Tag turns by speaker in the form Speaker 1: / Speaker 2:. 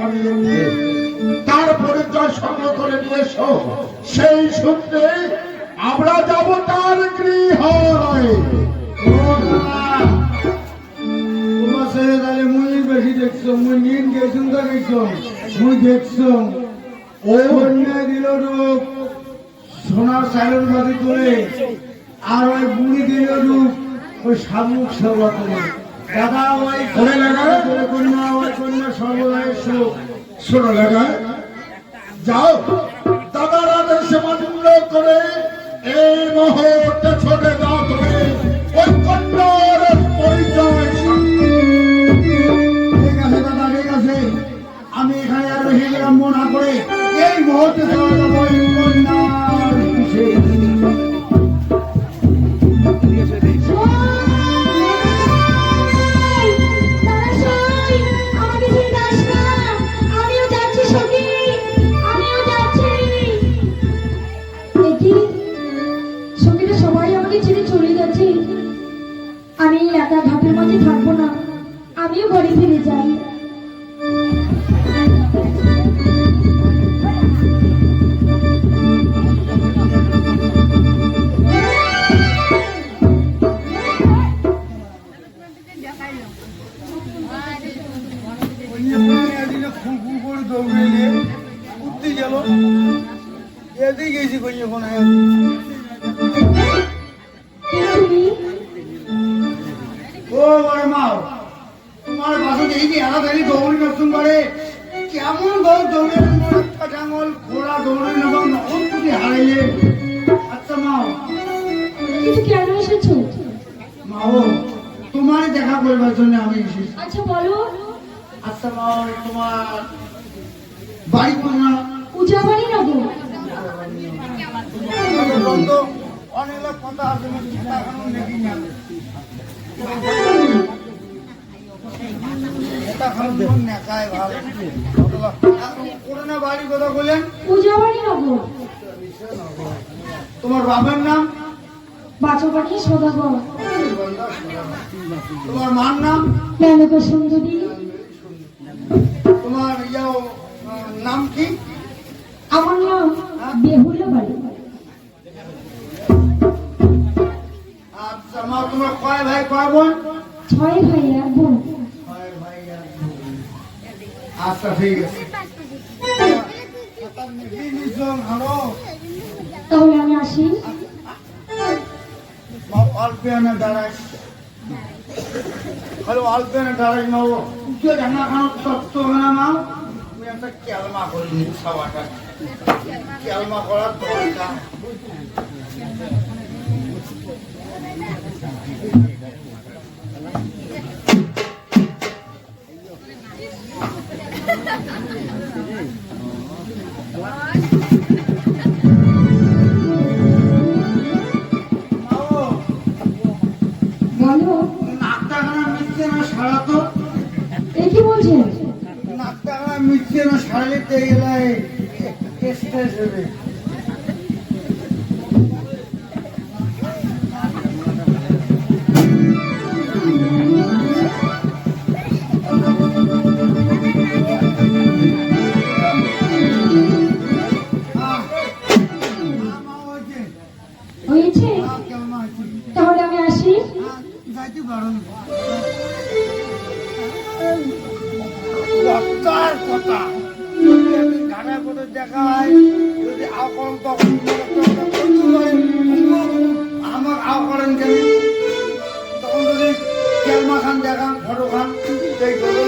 Speaker 1: স্বামী তার পরিচয় সঙ্গে করে নিয়ে এসো। সেই সূত্রে আমরা যাব তার গৃহ
Speaker 2: মুই বেশি দেখছ, মুই নিন গেছুন দেখছ অন্যায় দিল রূপ, সোনার আর ওই বুড়ি দিল রূপ, ওই শামুক সেবা করে। দাদা ওই
Speaker 1: ওরে লাগা।
Speaker 2: করে কন্যা ওই কন্যা সর্বদাই সুখ।
Speaker 1: শোনো লাগা যাও দাদার আদেশে মান্য করে এই মুহূর্তে ছোটে যাও তুমি। ওই কন্যার পরিচয়।
Speaker 2: ঠিক আছে দাদা, ঠিক আছে। আমি এখানে আর গেলাম মনে করে এই মুহূর্তে চলে যাব
Speaker 3: ঘরে ফিরে যাই।
Speaker 2: দৌড়ে এদিকে গেছি কইয়ে কোন কেমন দৌড় দৌড়ে কাটাঙ্গল ঘোড়া দৌড়ে নেব নখন তুমি হারাইলে। আচ্ছা মাও
Speaker 3: কিন্তু কেন এসেছ?
Speaker 2: মাও তোমার দেখা করবার জন্য আমি এসেছি।
Speaker 3: আচ্ছা বলো।
Speaker 2: আচ্ছা মাও তোমার বাড়ি কোনা
Speaker 3: উজাবাড়ি নগর।
Speaker 2: অনেক কথা আছে না। এটা খালি নেকায় ভালো। করোনা বাড়ি কথা বলেন
Speaker 3: উজাবাড়ি নগর
Speaker 2: তোমার বাবার নাম?
Speaker 3: বাচবাড়ি সদাগর।
Speaker 2: তোমার মার নাম?
Speaker 3: মেনকা সুন্দরী।
Speaker 2: তোমার ইয়াও নাম কি?
Speaker 3: আমার নাম বেহুলা বাড়ি।
Speaker 2: আচ্ছা মা তোমার কয় ভাই কয় বোন?
Speaker 3: ছয় ভাই এক বোন।
Speaker 2: ছয় ভাই এক বোন। আচ্ছা ঠিক আছে।
Speaker 3: তাহলে আমি আসি।
Speaker 2: মা অল্পেনে দাঁড়াই। হ্যালো অল্পেনে দাঁড়াই মা ও। উঠে ঢাকা খানো তত্ত্ব না মা। তুমি একটা ক্যালমা করে সবাটা ক্যালমা করার দরকার। মা নাকটাখানা না সারালে তে গেলে স্ট্রেস হবে লজ্জার কথা। যদি একদিন ঘাটা করে দেখায় যদি আকরণ তখন আমার আকরণ কেন? তখন যদি কেলমা খান দেখান ফটো খান গেল